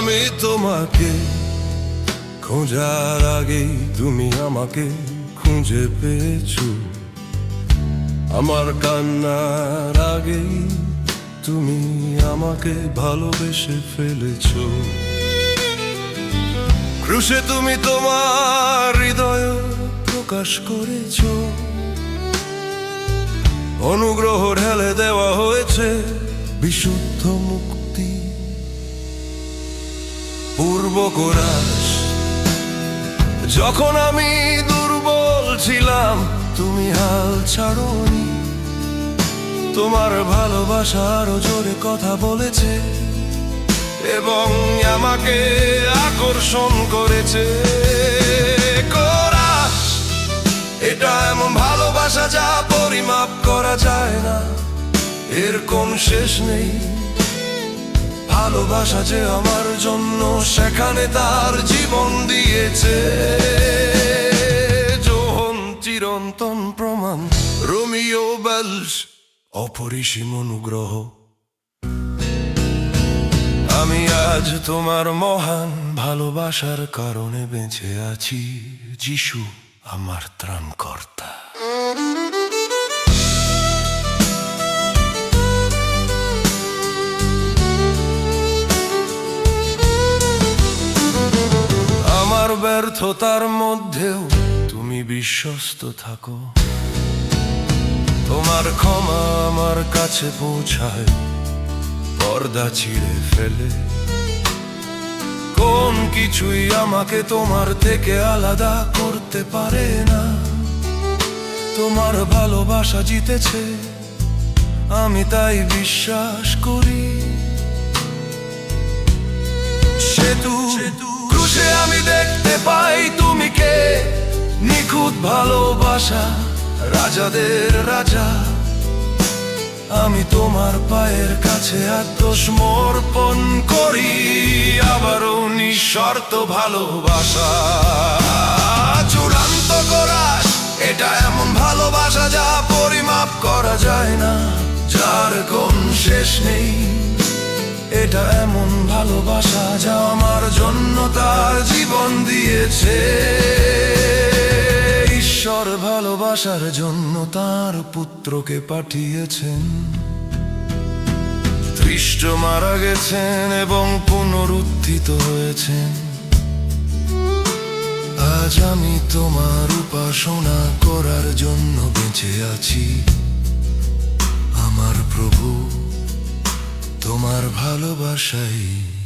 আমি তোমাকে খোঁজার আগেই তুমি আমাকে খুঁজে পেয়েছ। আমার কান্নার আগেই তুমি আমাকে ভালোবেসে ফেলেছো। ক্রুশে তুমি তোমার হৃদয় প্রকাশ করেছ। অনুগ্রহ ঢেলে দেওয়া হয়েছে বিশুদ্ধ মুক্তি পূর্ব কোরাস। যখন আমি দুর্বল ছিলাম, তুমি হাল ছাড়নি। তোমার ভালোবাসা আরও জোরে কথা বলেছে এবং আমাকে আকর্ষণ করেছে। কোরাস, এটা এমন ভালোবাসা যা পরিমাপ করা যায় না। এর কোন শেষ নেই। ভালোবাসা যে আমার জন্য সেখানে তার জীবন দিয়েছে। যোহন চিরন্তন প্রমাণ, রোমিও বেলস, অপরিসীম অনুগ্রহ। আমি আজ তোমার মহান ভালোবাসার কারণে বেঁচে আছি, যিশু আমার ত্রাণকর্তা। ব্যর্থতার মধ্যেও তুমি বিশ্বস্ত থাকো। তোমার ক্ষমা আমার কাছে পৌঁছায়, পর্দা ছিঁড়ে ফেলে। কোন কিছুই আমাকে তোমার থেকে আলাদা করতে পারে না। তোমার ভালোবাসা জিতেছে, আমি তাই বিশ্বাস করি। সেতু ক্রুশে আমি দেখতে পাই, তুমি কে? নিখুঁত ভালোবাসা, রাজাদের রাজা। আমি তোমার পায়ের কাছে আত্মসমর্পণ করি, আবারও নিঃশর্ত ভালোবাসা। চূড়ান্ত করাস এটা এমন ভালোবাসা যা পরিমাপ করা যায় না, যার কোন শেষ নেই, এটা এমন ভালোবাসা যা আমার জন্য তার জীবন দিয়েছে। ঈশ্বর ভালোবাসার জন্য তার পুত্রকে পাঠিয়েছেন। খ্রিস্ট মারা গেছেন এবং পুনরুত্থিত হয়েছেন। আজ আমি তোমার উপাসনা করার জন্য বেঁচে আছি। ভালোবাসাই